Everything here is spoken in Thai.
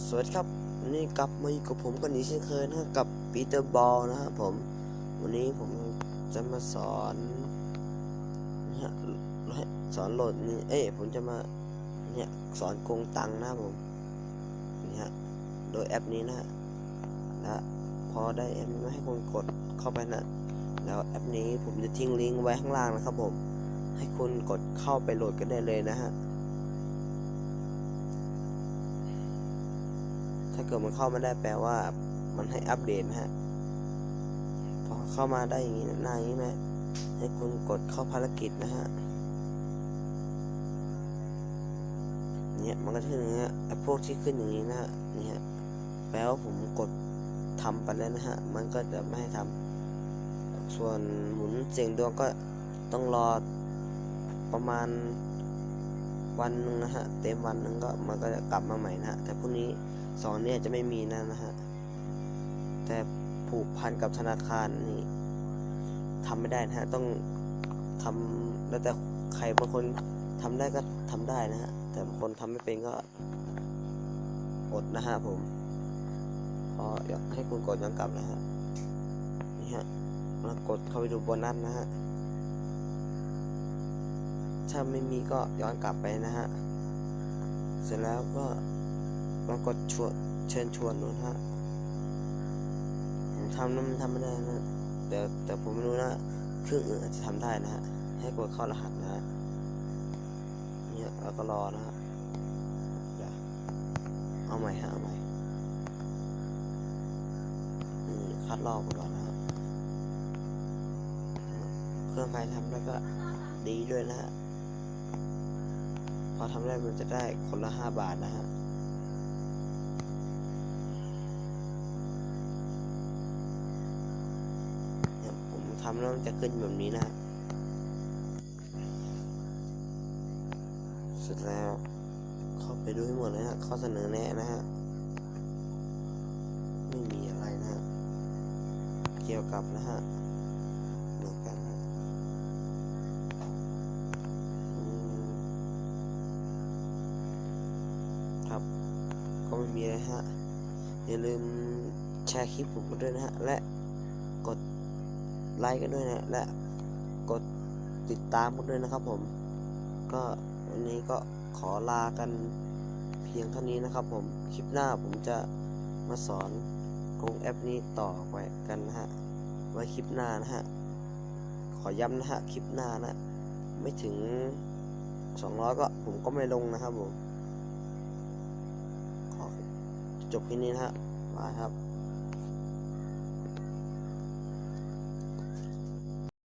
สวัสดีครับวันนี้กลับมาอยู่กับผมกันอีกเช่นเคยนะกับปีเตอร์บอลนะครับผม วันนี้ผมจะมาสอนเนี่ยสอนโหลดนี่เอ้ยผมจะมาเนี่ยสอนโกงตังค์นะผมนี่ฮะโดยแอปนี้นะฮะและพอได้แอปนี้มาให้คุณกดเข้าไปนะ แล้วแอปนี้ผมจะทิ้งลิงก์ไว้ข้างล่างนะครับผม ให้คุณกดเข้าไปโหลดกันได้เลยนะฮะาเกิดมันเข้ามาได้แปลว่า มันให้อัปเดตนะฮะ พอเข้ามาได้อย่างนี้นะหน้าอย่างนี้นะให้คุณกดเข้าภารกิจนะฮะ เนี่ยมันก็ขึ้นอย่างเงี้ยไอ้พวกที่ขึ้นอย่างนี้นะฮะ นี่ฮะ แปลว่าผมกดทำไปแล้วนะฮะ มันก็จะไม่ให้ทำส่วนหมุนเสียงดวงก็ต้องรอประมาณ วันหนึ่งนะฮะ เต็มวันหนึ่งก็มันก็จะกลับมาใหม่นะฮะ แต่พรุ่งนี้สองเนี่ยจะไม่มีนะนะฮะ แต่ผูกพันกับธนาคารนี่ทำไม่ได้นะฮะ ต้องทำแล้วแต่ใครบางคนทำได้ก็ทำได้นะฮะ แต่บางคนทำไม่เป็นก็อดนะฮะผมพออยากให้คุณกดย้อนกลับนะฮะ นี่ฮะมากดเข้าไปดูโบนัสนะฮะ ถ้าไม่มีก็ย้อนกลับไปนะฮะ เสร็จแล้วก็มากดชวนเชิญชวนนู้นฮะ ผมทำแล้วมันทำไม่ได้นะ แต่แต่ผมไม่รู้นะ เครื่องอื่นอาจจะทำได้นะฮะ ให้กดเข้ารหัสนะฮะ เนี่ยแล้วก็รอนะฮะเอาใหม่ฮะ เอาใหม่นี่คัดลอกก่อนนะฮะ เครื่องใครทำได้วก็ดีด้วยนะฮะ อทำได้มันจะได้คนละห้าบาทนะฮะผมทำแล้วมันจะขึ้นแบบนี้นะฮะเสร็จแล้วเข้าไปดูให้หมดเลยฮะ ข้อเสนอแนะนะฮะ ไม่มีอะไรนะฮะ เกี่ยวกับนะฮะเหมือนกันนะอืม ครับ ก็ไม่มีอะไรฮะ อย่าลืมแชร์คลิปผมกันด้วยนะฮะ และกดไลค์กันด้วยนะ และกดติดตามกันด้วยนะครับผม ก็วันนี้ก็ขอลากันเพียงเท่านี้นะครับผม คลิปหน้าผมจะมาสอนโกงแอปนี้ต่อไปกันนะฮะ ไว้คลิปหน้านะฮะ ขอย้ำนะฮะ คลิปหน้านะ ไม่ถึง 200 ก็ผมก็ไม่ลงนะครับผม ขอ จบแค่นี้นะฮะบายครับ